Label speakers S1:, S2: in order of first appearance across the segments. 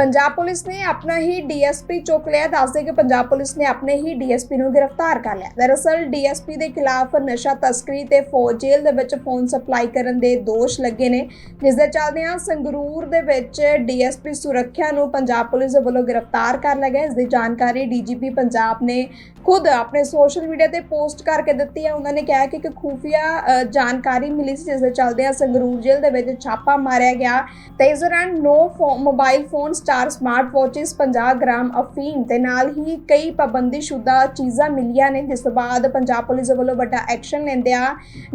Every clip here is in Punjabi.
S1: ਪੰਜਾਬ ਪੁਲਿਸ ਨੇ ਆਪਣਾ ਹੀ ਡੀਐਸਪੀ ਚੁੱਕ ਲਿਆ। ਦੱਸਦੇ ਕਿ ਪੰਜਾਬ ਪੁਲਿਸ ਨੇ ਆਪਣੇ ਹੀ ਡੀਐਸਪੀ ਨੂੰ ਗ੍ਰਿਫਤਾਰ ਕਰ ਲਿਆ। ਦਰਅਸਲ ਡੀਐਸਪੀ ਦੇ ਖਿਲਾਫ ਨਸ਼ਾ ਤਸਕਰੀ ਤੇ ਫੌਜ ਜੇਲ੍ਹ ਦੇ ਵਿੱਚ ਫੋਨ ਸਪਲਾਈ ਕਰਨ ਦੇ ਦੋਸ਼ ਲੱਗੇ ਨੇ। ਜਿਸ ਦੇ ਚੱਲਦਿਆਂ ਸੰਗਰੂਰ ਦੇ ਵਿੱਚ ਡੀਐਸਪੀ ਸੁਰੱਖਿਆ ਨੂੰ ਪੰਜਾਬ ਪੁਲਿਸ ਦੇ ਵੱਲੋਂ ਗ੍ਰਿਫਤਾਰ ਕਰ ਲਿਆ ਗਿਆ। ਇਸ ਦੀ ਜਾਣਕਾਰੀ ਡੀਜੀਪੀ ਪੰਜਾਬ ਨੇ ਖੁਦ ਆਪਣੇ ਸੋਸ਼ਲ ਮੀਡੀਆ ਤੇ ਪੋਸਟ ਕਰਕੇ ਦਿੱਤੀ ਹੈ। ਉਹਨਾਂ ਨੇ ਕਿਹਾ ਕਿ ਇੱਕ ਖੂਫੀਆ ਜਾਣਕਾਰੀ ਮਿਲੀ ਸੀ, ਜਿਸ ਦੇ ਚੱਲਦਿਆਂ ਸੰਗਰੂਰ ਜੇਲ੍ਹ ਦੇ ਵਿੱਚ ਛਾਪਾ ਮਾਰਿਆ ਗਿਆ। ਤੇ ਇਸ ਦੌਰਾਨ no mobile phones star smart watches 50 gram ਅਫੀਮ ਤੇ ਨਾਲ ਹੀ ਕਈ ਪਾਬੰਦੀਸ਼ੁਦਾ ਚੀਜ਼ਾਂ ਮਿਲੀਆਂ ਨੇ, ਜਿਸ ਤੋਂ ਬਾਅਦ ਪੰਜਾਬ ਪੁਲਿਸ ਵੱਲੋਂ ਵੱਡਾ ਐਕਸ਼ਨ ਲੈਂਦਿਆਂ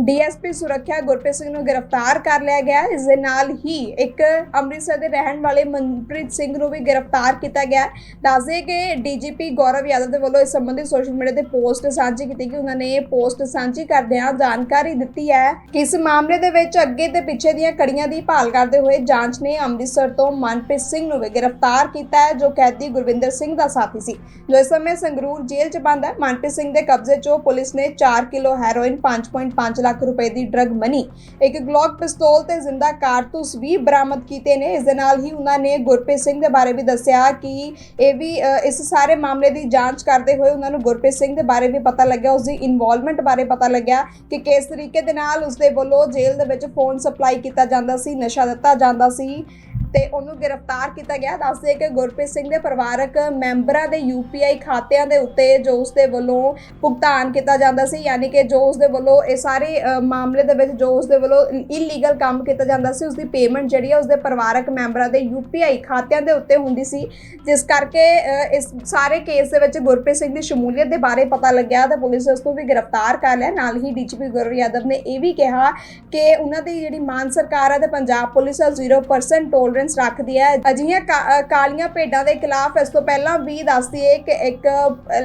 S1: ਡੀਐਸਪੀ ਸੁਰੱਖਿਆ ਗੁਰਪ੍ਰੀਤ ਸਿੰਘ ਨੂੰ ਗ੍ਰਿਫਤਾਰ ਕਰ ਲਿਆ ਗਿਆ। ਇਸ ਦੇ ਨਾਲ ਹੀ ਇੱਕ ਅੰਮ੍ਰਿਤਸਰ ਦੇ ਰਹਿਣ ਵਾਲੇ ਮਨਪ੍ਰੀਤ ਸਿੰਘ ਨੂੰ ਵੀ ਗ੍ਰਿਫਤਾਰ ਕੀਤਾ ਗਿਆ। ਦੱਸਦੇ ਕਿ ਡੀਜੀਪੀ ਗੌਰਵ ਯਾਦਵ ਦੇ ਵੱਲੋਂ ਇਸ ਸੰਬੰਧੀ ਸੋਸ਼ਲ ਮੀਡੀਆ ਤੇ ਪੋਸਟ ਸਾਂਝੀ ਕੀਤੀ ਕਿ ਉਹਨਾਂ ਨੇ ਇਹ ਪੋਸਟ ਸਾਂਝੀ ਕਰਦਿਆਂ ਜਾਣਕਾਰੀ ਦਿੱਤੀ ਹੈ ਕਿ ਇਸ ਮਾਮਲੇ ਦੇ ਵਿੱਚ ਅੱਗੇ ਤੇ ਪਿੱਛੇ ਦੀਆਂ ਕੜੀਆਂ ਦੀ ਭਾਲ ਕਰਦੇ ਹੋਏ ਜਾਂਚ ਨੇ ਅੰਮ੍ਰਿਤਸਰ ਤੋਂ ਮਨਪ੍ਰੀਤ ਸਿੰਘ ਨੂੰ ਗ੍ਰਿਫਤਾਰ ਕੀਤਾ ਹੈ, ਜੋ ਕੈਦੀ ਗੁਰਵਿੰਦਰ ਸਿੰਘ ਦਾ ਸਾਥੀ ਸੀ। ਜੋ ਇਸ ਸਮੇਂ ਸੰਗਰੂਰ ਜੇਲ੍ਹ 'ਚ ਬੰਦ ਹੈ। ਮਨਪ੍ਰੀਤ ਸਿੰਘ ਦੇ ਕਬਜ਼ੇ 'ਚੋਂ ਪੁਲਿਸ ਨੇ 4 ਕਿਲੋ ਹੈਰੋਇਨ 5.5 ਲੱਖ ਰੁਪਏ ਦੀ ਡਰੱਗ ਮਨੀ, ਇੱਕ ਗਲੌਕ ਪਿਸਤੌਲ ਤੇ ਜ਼ਿੰਦਾ ਕਾਰਤੂਸ ਵੀ ਬਰਾਮਦ ਕੀਤੇ ਨੇ। ਇਸ ਦੇ ਨਾਲ ਹੀ ਉਹਨਾਂ ਨੇ ਗੁਰਪ੍ਰੀਤ ਸਿੰਘ ਦੇ ਬਾਰੇ ਵੀ ਦੱਸਿਆ ਕਿ ਇਹ ਵੀ ਇਸ ਸਾਰੇ ਮਾਮਲੇ ਦੀ ਜਾਂਚ ਕਰਦੇ ਹੋਏ ਉਹਨਾਂ ਨੂੰ ਗੁਰਪ੍ਰੀਤ ਸਿੰਘ ਦੇ ਬਾਰੇ ਵੀ ਪਤਾ ਲੱਗਿਆ। ਉਸ ਦੀ ਇਨਵੋਲਵਮੈਂਟ ਬਾਰੇ ਪਤਾ ਲੱਗਿਆ ਕਿ ਕਿਸ ਤਰੀਕੇ ਦੇ ਨਾਲ ਉਸ ਦੇ ਵੱਲੋਂ ਜੇਲ੍ਹ ਦੇ ਵਿੱਚ ਫੋਨ ਸਪਲਾਈ ਕੀਤਾ ਜਾਂਦਾ ਸੀ, ਨਸ਼ਾ ਦਿੱਤਾ ਜਾਂਦਾ ਸੀ। ਤੇ ਉਹਨੂੰ ਗ੍ਰਿਫਤਾਰ ਕੀਤਾ ਗਿਆ। ਦੱਸਦੇ ਕਿ ਗੁਰਪ੍ਰੀਤ ਸਿੰਘ ਦੇ ਪਰਿਵਾਰਕ ਮੈਂਬਰਾਂ ਦੇ ਯੂਪੀਆਈ ਖਾਤਿਆਂ ਦੇ ਉੱਤੇ ਜੋ ਉਸ ਦੇ ਵੱਲੋਂ ਭੁਗਤਾਨ ਕੀਤਾ ਜਾਂਦਾ ਸੀ, ਯਾਨੀ ਕਿ ਜੋ ਉਸ ਦੇ ਵੱਲੋਂ ਇਹ ਸਾਰੇ ਮਾਮਲੇ ਦੇ ਵਿੱਚ ਜੋ ਉਸ ਦੇ ਵੱਲੋਂ ਇਲੀਗਲ ਕੰਮ ਕੀਤਾ ਜਾਂਦਾ ਸੀ ਉਸ ਦੀ ਪੇਮੈਂਟ ਜਿਹੜੀ ਹੈ ਉਸ ਦੇ ਪਰਿਵਾਰਕ ਮੈਂਬਰਾਂ ਦੇ ਯੂਪੀਆਈ ਖਾਤਿਆਂ ਦੇ ਉੱਤੇ ਹੁੰਦੀ ਸੀ। ਜਿਸ ਕਰਕੇ ਇਸ ਸਾਰੇ ਕੇਸ ਦੇ ਵਿੱਚ ਗੁਰਪ੍ਰੀਤ ਸਿੰਘ ਦੀ ਸ਼ਮੂਲੀਅਤ ਦੇ ਬਾਰੇ ਪਤਾ ਲੱਗਿਆ ਤਾਂ ਪੁਲਿਸ ਨੇ ਉਸ ਨੂੰ ਵੀ ਗ੍ਰਿਫਤਾਰ ਕਰ ਲਿਆ। ਨਾਲ ਹੀ ਡੀਜੀਪੀ ਗੁਰਵ ਯਾਦਵ ਨੇ ਇਹ ਵੀ ਕਿਹਾ ਕਿ ਉਹਨਾਂ ਦੀ ਜਿਹੜੀ ਮਾਨ ਸਰਕਾਰ ਹੈ ਤੇ ਪੰਜਾਬ ਪੁਲਿਸ ਹੈ 0% ਟੋਲਰੈਂਸ ਰੱਖਦੀ ਹੈ। ਅਜਿਹੀਆਂ ਕਾ- ਕਾਲੀਆਂ ਭੇਡਾਂ ਦੇ ਖਿਲਾਫ ਇਸ ਤੋਂ ਪਹਿਲਾਂ ਵੀ ਦੱਸਦੀ ਹੈ ਕਿ ਇੱਕ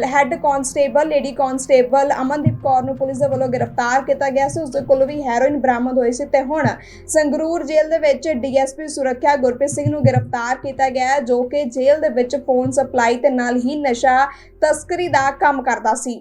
S1: head constable lady constable Amandeep Kaur ਨੂੰ ਪੁਲਿਸ ਦੇ ਵੱਲੋਂ ਗ੍ਰਿਫਤਾਰ ਕੀਤਾ ਗਿਆ ਸੀ। ਉਸ ਦੇ ਕੋਲੋਂ ਵੀ ਹੈਰੋਇਨ ਬਰਾਮਦ ਹੋਈ ਸੀ ਤੇ ਹੁਣ ਸੰਗਰੂਰ ਜੇਲ੍ਹ ਦੇ ਵਿੱਚ ਡੀਐਸਪੀ ਸੁਰੱਖਿਆ ਗੁਰਪ੍ਰੀਤ ਸਿੰਘ ਨੂੰ ਗ੍ਰਿਫਤਾਰ ਕੀਤਾ ਗਿਆ ਜੋ ਕਿ ਜੇਲ੍ਹ ਦੇ ਵਿੱਚ ਫੋਨ ਸਪਲਾਈ ਤੇ ਨਾਲ ਹੀ ਨਸ਼ਾ ਤਸਕਰੀ ਦਾ ਕੰਮ ਕਰਦਾ ਸੀ।